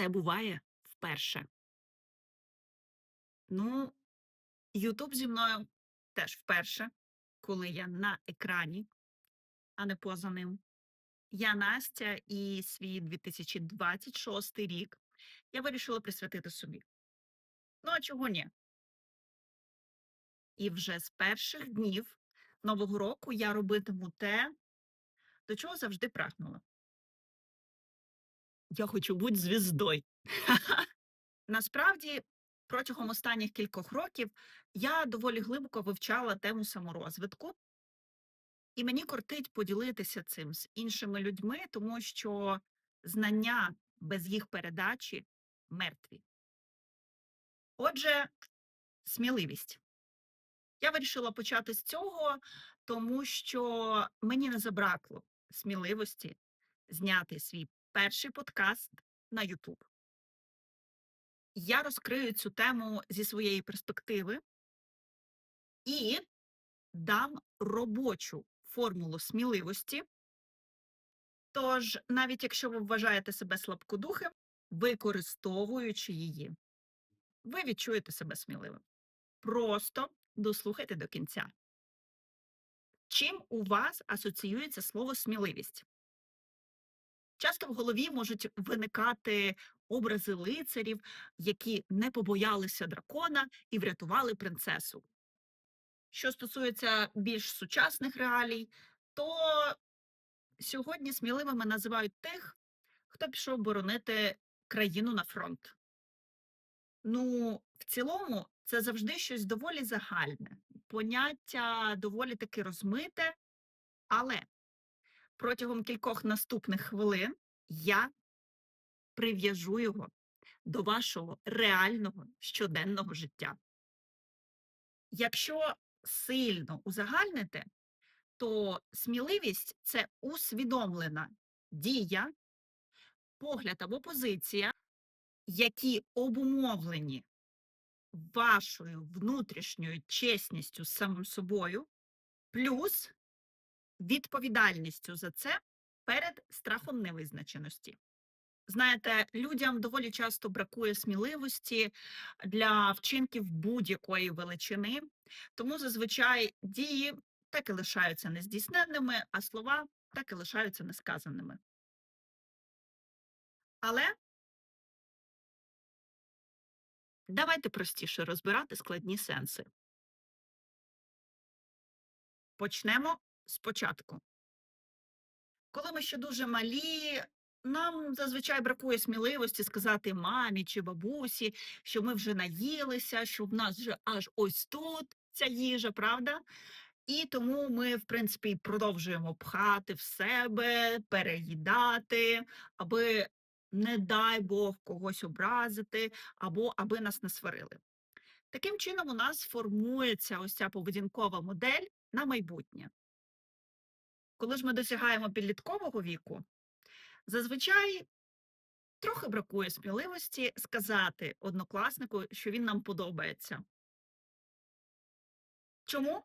Все буває вперше. Ну, Ютуб зі мною теж вперше, коли я на екрані, а не поза ним. Я Настя, і свій 2026 рік я вирішила присвятити собі. Ну, а чого ні? І вже з перших днів Нового року я робитиму те, до чого завжди прагнула. Я хочу бути звіздою. Насправді, протягом останніх кількох років я доволі глибоко вивчала тему саморозвитку, і мені кортить поділитися цим з іншими людьми, тому що знання без їх передачі мертві. Отже, сміливість. Я вирішила почати з цього, тому що мені не забракло сміливості зняти свій перший подкаст на YouTube. Я розкрию цю тему зі своєї перспективи і дам робочу формулу сміливості. Тож, навіть якщо ви вважаєте себе слабкодухим, використовуючи її, ви відчуєте себе сміливим. Просто дослухайте до кінця. Чим у вас асоціюється слово сміливість? Часто в голові можуть виникати образи лицарів, які не побоялися дракона і врятували принцесу. Що стосується більш сучасних реалій, то сьогодні сміливими називають тих, хто пішов боронити країну на фронт. Ну, в цілому, це завжди щось доволі загальне, поняття доволі таки розмите, але протягом кількох наступних хвилин я прив'яжу його до вашого реального щоденного життя. Якщо сильно узагальнити, то сміливість це усвідомлена дія, погляд або позиція, які обумовлені вашою внутрішньою чесністю з самим собою, плюс відповідальністю за це перед страхом невизначеності. Знаєте, людям доволі часто бракує сміливості для вчинків будь-якої величини, тому зазвичай дії так і лишаються нездійсненними, а слова так і лишаються несказаними. Але давайте простіше розбирати складні сенси. Почнемо спочатку. Коли ми ще дуже малі, нам зазвичай бракує сміливості сказати мамі чи бабусі, що ми вже наїлися, що в нас вже аж ось тут ця їжа, правда? І тому ми, в принципі, продовжуємо пхати в себе, переїдати, аби, не дай Бог, когось образити, або аби нас не сварили. Таким чином, у нас формується ось ця поведінкова модель на майбутнє. Коли ж ми досягаємо підліткового віку, зазвичай трохи бракує сміливості сказати однокласнику, що він нам подобається. Чому?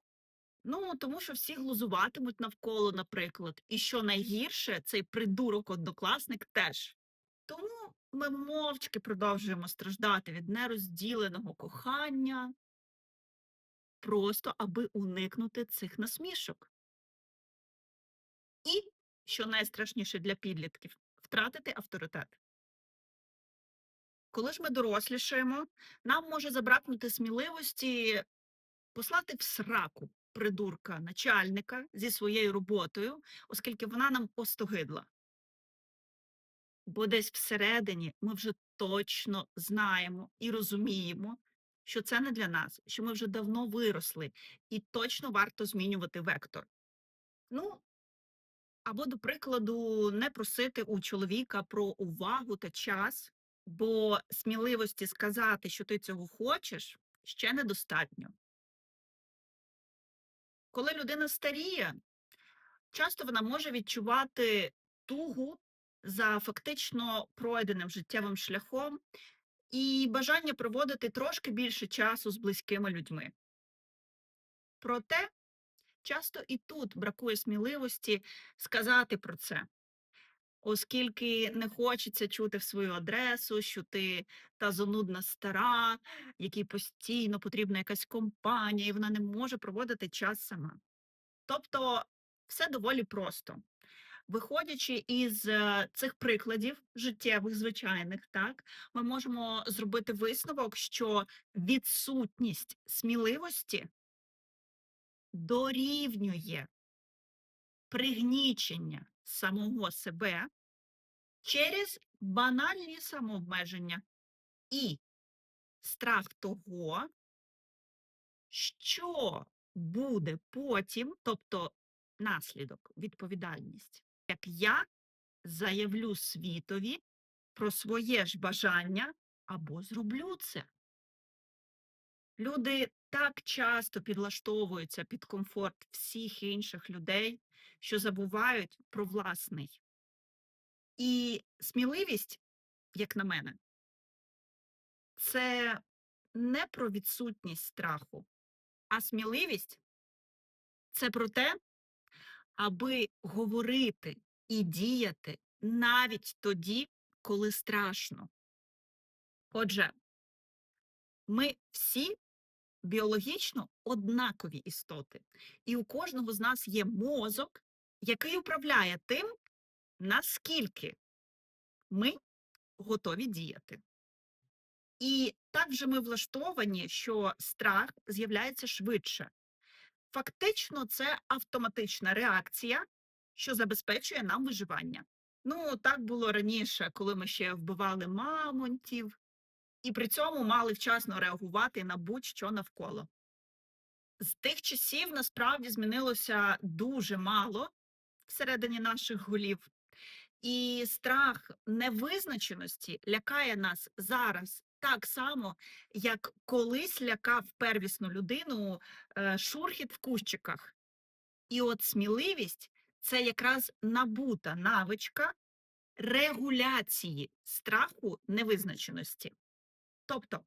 Ну, тому що всі глузуватимуть навколо, наприклад, і що найгірше, цей придурок-однокласник теж. Тому ми мовчки продовжуємо страждати від нерозділеного кохання, просто аби уникнути цих насмішок. І, що найстрашніше для підлітків, втратити авторитет. Коли ж ми дорослішаємо, нам може забракнути сміливості послати в сраку придурка начальника зі своєю роботою, оскільки вона нам остогидла. Бо десь всередині ми вже точно знаємо і розуміємо, що це не для нас, що ми вже давно виросли, і точно варто змінювати вектор. Ну, або, до прикладу, не просити у чоловіка про увагу та час, бо сміливості сказати, що ти цього хочеш, ще недостатньо. Коли людина старіє, часто вона може відчувати тугу за фактично пройденим життєвим шляхом і бажання проводити трошки більше часу з близькими людьми. Проте часто і тут бракує сміливості сказати про це. оскільки не хочеться чути в свою адресу, що ти та занудна стара, якій постійно потрібна якась компанія, і вона не може проводити час сама. Тобто все доволі просто. Виходячи із е, цих прикладів життєвих, звичайних, так, ми можемо зробити висновок, що відсутність сміливості дорівнює пригнічення самого себе через банальні самообмеження і страх того, що буде потім, тобто наслідок, відповідальність, як я заявлю світові про своє ж бажання або зроблю це. Люди так часто підлаштовуються під комфорт всіх інших людей, що забувають про власний. І сміливість, як на мене, це не про відсутність страху, а сміливість це про те, аби говорити і діяти навіть тоді, коли страшно. Отже, ми всі біологічно однакові істоти, і у кожного з нас є мозок, який управляє тим, наскільки ми готові діяти. І так вже ми влаштовані, що страх з'являється швидше. Фактично, це автоматична реакція, що забезпечує нам виживання. Ну, так було раніше, коли ми ще вбивали мамонтів, і при цьому мали вчасно реагувати на будь-що навколо. З тих часів насправді змінилося дуже мало всередині наших голів, і страх невизначеності лякає нас зараз так само, як колись лякав первісну людину е, шурхіт в кущиках. І от сміливість це якраз набута навичка регуляції страху невизначеності. Тобто,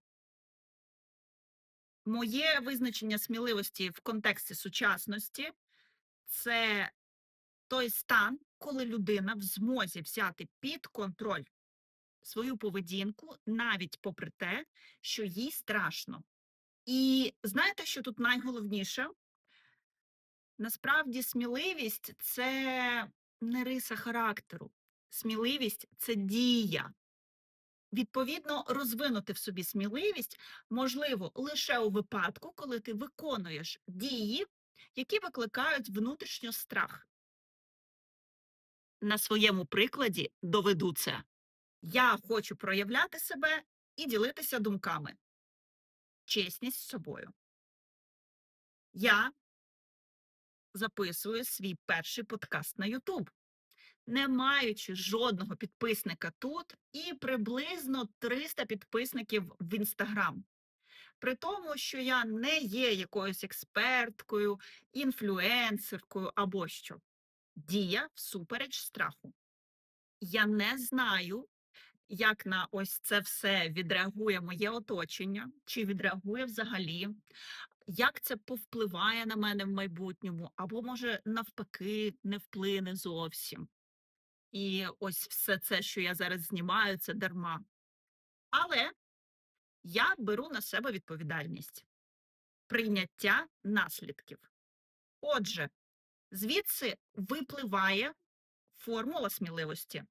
моє визначення сміливості в контексті сучасності це той стан, коли людина в змозі взяти під контроль свою поведінку, навіть попри те, що їй страшно. І знаєте, що тут найголовніше? Насправді, сміливість це не риса характеру. Сміливість це дія. Відповідно, розвинути в собі сміливість можливо лише у випадку, коли ти виконуєш дії, які викликають внутрішньо страх. На своєму прикладі доведу це. Я хочу проявляти себе і ділитися думками. Чесність з собою. Я записую свій перший подкаст на YouTube, не маючи жодного підписника тут і приблизно 300 підписників в Інстаграм. При тому, що я не є якоюсь експерткою, інфлюенсеркою або що. Дія всупереч страху. Я не знаю, як на ось це все відреагує моє оточення, чи відреагує взагалі, як це повпливає на мене в майбутньому, або, може, навпаки, не вплине зовсім. І ось все це, що я зараз знімаю, це дарма. Але я беру на себе відповідальність, прийняття наслідків. Отже, звідси випливає формула сміливості.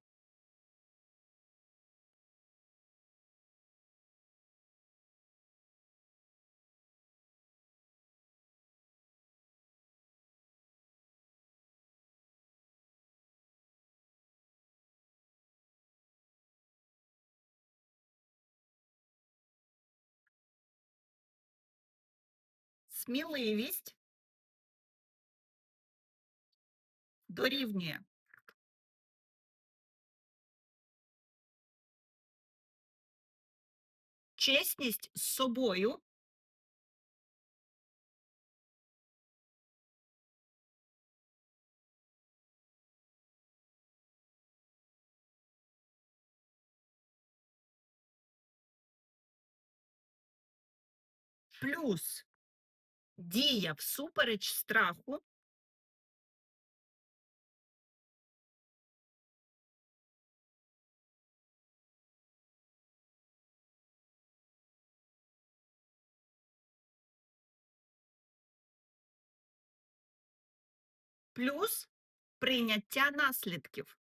Сміливість дорівнює чесність з собою. Плюс Дія всупереч страху. Плюс прийняття наслідків.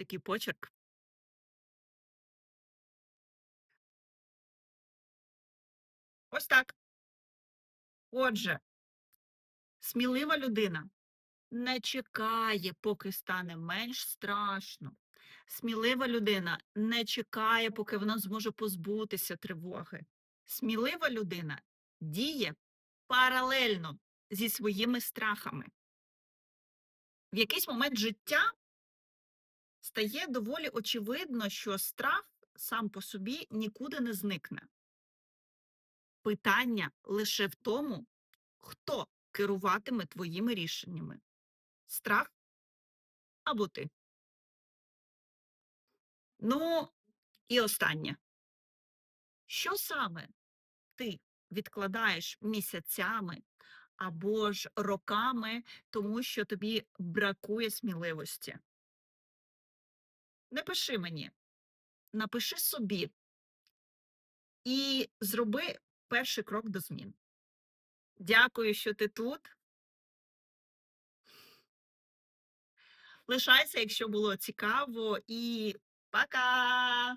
Такий почерк. Ось так. Отже, смілива людина не чекає, поки стане менш страшно. Смілива людина не чекає, поки вона зможе позбутися тривоги. Смілива людина діє паралельно зі своїми страхами. В якийсь момент життя стає доволі очевидно, що страх сам по собі нікуди не зникне. Питання лише в тому, хто керуватиме твоїми рішеннями. Страх або ти. Ну, і останнє. Що саме ти відкладаєш місяцями або ж роками, тому що тобі бракує сміливості? Не пиши мені, напиши собі і зроби перший крок до змін. Дякую, що ти тут. Лишайся, якщо було цікаво, і пока!